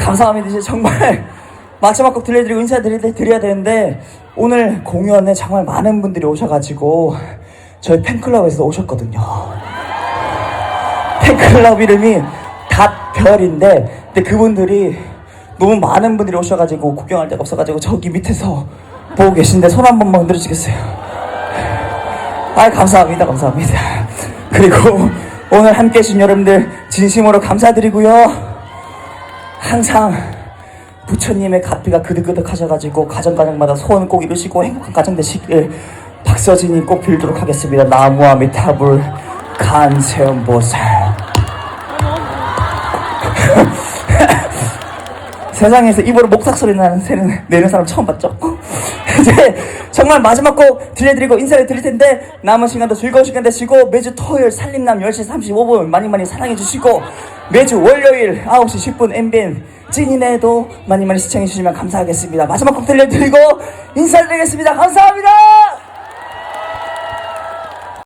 감사합니다. 이제 정말 마지막 곡 들려드리고 인사드려야 되는데 오늘 공연에 정말 많은 분들이 오셔가지고 저희 팬클럽에서 오셨거든요. 팬클럽 이름이 닷별인데 근데 그분들이 너무 많은 분들이 오셔가지고 구경할 데가 없어가지고 저기 밑에서 보고 계신데 손 한 번만 흔들어 주겠어요. 아 감사합니다 감사합니다. 그리고 오늘 함께 해주신 여러분들 진심으로 감사드리고요. 항상 부처님의 가피가 그득그득 하셔가지고 가정가정마다 소원 꼭 이루시고 행복한 가정 되시길 박서진이 꼭 빌도록 하겠습니다. 나무와 미타불 간세음보살 세상에서 입으로 목탁 소리 나는 새는 내는 사람 처음 봤죠? 이제 정말 마지막 곡 들려드리고 인사를 드릴 텐데 남은 시간도 즐거운 시간 되시고 매주 토요일 살림남 10시 35분 많이 많이 사랑해 주시고 매주 월요일 9시 10분 MBN 찐이네도 많이 많이 시청해 주시면 감사하겠습니다. 마지막 곡 들려드리고 인사드리겠습니다. 감사합니다.